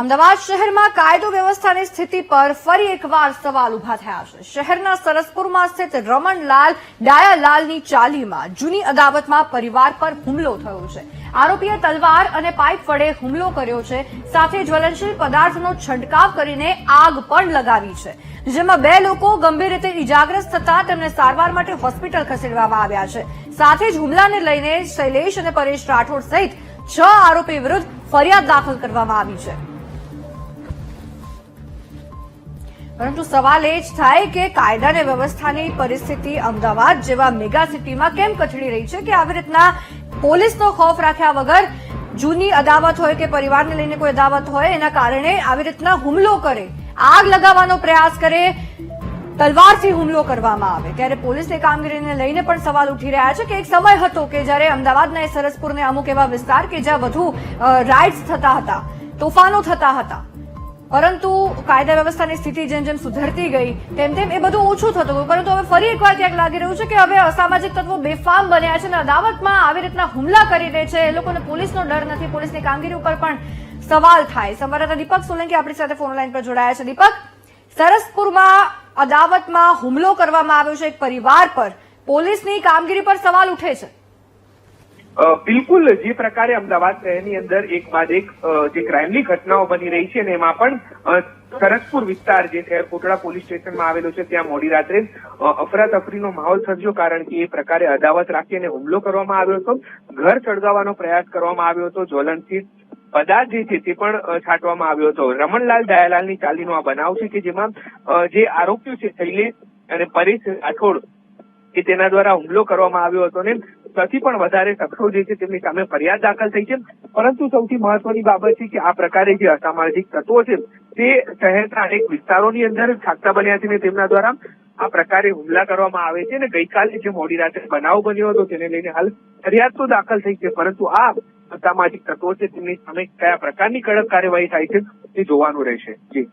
અમદાવાદ શહેરમાં કાયદો વ્યવસ્થાની સ્થિતિ પર ફરી એકવાર સવાલ ઊભા થયા છે. શહેરના સરસપુરમાં સ્થિત રમણલાલ ડાયાલાલની ચાલીમાં જૂની અદાવતમાં પરિવાર પર હુમલો થયો છે. આરોપીએ તલવાર અને પાઇપ વડે હુમલો કર્યો છે. સાથે જ્વલનશીલ પદાર્થનો છંટકાવ કરીને આગ પણ લગાવી છે. જેમાં બે લોકો ગંભીર રીતે ઇજાગ્રસ્ત થતા તેમને સારવાર માટે હોસ્પિટલ ખસેડવામાં આવ્યા છે. સાથે જ હુમલાને લઈને શૈલેષ અને પરેશ રાઠોડ સહિત છ આરોપી વિરુદ્ધ ફરિયાદ દાખલ કરવામાં આવી છે. પરંતુ સવાલ એ જ થાય કે કાયદા અને વ્યવસ્થાની પરિસ્થિતિ અમદાવાદ જેવા મેગા સિટીમાં કેમ કથળી રહી છે કે આવી રીતના પોલીસનો ખોફ રાખ્યા વગર જૂની અદાવત હોય કે પરિવારને લઈને કોઈ અદાવત હોય, એના કારણે આવી રીતના હુમલો કરે, આગ લગાવવાનો પ્રયાસ કરે, તલવારથી હુમલો કરવામાં આવે. ત્યારે પોલીસની કામગીરીને લઈને પણ સવાલ ઉઠી રહ્યા છે કે એક સમય હતો કે જ્યારે અમદાવાદના એ સરસપુરને અમુક એવા વિસ્તાર કે જ્યાં વધુ રાઇડ્સ થતા હતા, તોફાનો થતા હતા. પરંતુ કાયદા વ્યવસ્થાની સ્થિતિ જેમ જેમ સુધરતી ગઈ, તેમ તેમ એ બધું ઓછું થતું ગયું. પરંતુ હવે ફરી એકવાર ક્યાંક લાગી રહ્યું છે કે હવે અસામાજિક તત્વો બેફામ બન્યા છે અને અદાવતમાં આવી રીતના હુમલા કરી રહે છે. એ લોકોને પોલીસનો ડર નથી, પોલીસની કામગીરી ઉપર પણ સવાલ થાય. સંવાદદાતા દીપક સોલંકી આપણી સાથે ફોન લાઈન પર જોડાયા છે. દીપક, સરસપુરમાં અદાવતમાં હુમલો કરવામાં આવ્યો છે. એક પરિવાર પર પોલીસની કામગીરી પર સવાલ ઉઠે છે. બિલકુલ જે પ્રકારે અમદાવાદ શહેરની અંદર એક બાદ એક જે ક્રાઇમની ઘટનાઓ બની રહી છે અને એમાં પણ અ, સરસપુર વિસ્તાર જે છે કોટડા પોલીસ સ્ટેશનમાં આવેલો છે ત્યાં મોડી રાત્રે અફરાતફરીનો માહોલ સર્જ્યો કારણ કે એ પ્રકારે અદાવત રાખી અને હુમલો કરવામાં આવ્યો હતો. ઘર ચડગાવવાનો પ્રયાસ કરવામાં આવ્યો હતો. જ્વલનશીલ પદાર્થ જે છે તે પણ છાંટવામાં આવ્યો હતો. રમણલાલ દયાલાલની ચાલીનો આ બનાવ છે કે જેમાં જે આરોપીઓ છે શૈલેષ અને પરેશ રાઠોડ કે તેના દ્વારા હુમલો કરવામાં આવ્યો હતો ને સૌથી પણ વધારે શખ્સો જે છે તેમની સામે ફરિયાદ દાખલ થઈ છે. પરંતુ સૌથી મહત્વની બાબત છે કે આ પ્રકારે જે અસામાજિક તત્વો છે, તે શહેરના અનેક વિસ્તારોની અંદર છાકતા બન્યા છે ને તેમના દ્વારા આ પ્રકારે હુમલા કરવામાં આવે છે અને ગઈકાલે જે મોડી રાત્રે બનાવ બન્યો હતો તેને લઈને હાલ ફરિયાદ તો દાખલ થઈ છે, પરંતુ આ અસામાજિક તત્વો છે તેમની સામે કયા પ્રકારની કડક કાર્યવાહી થાય છે તે જોવાનું રહેશે. જી.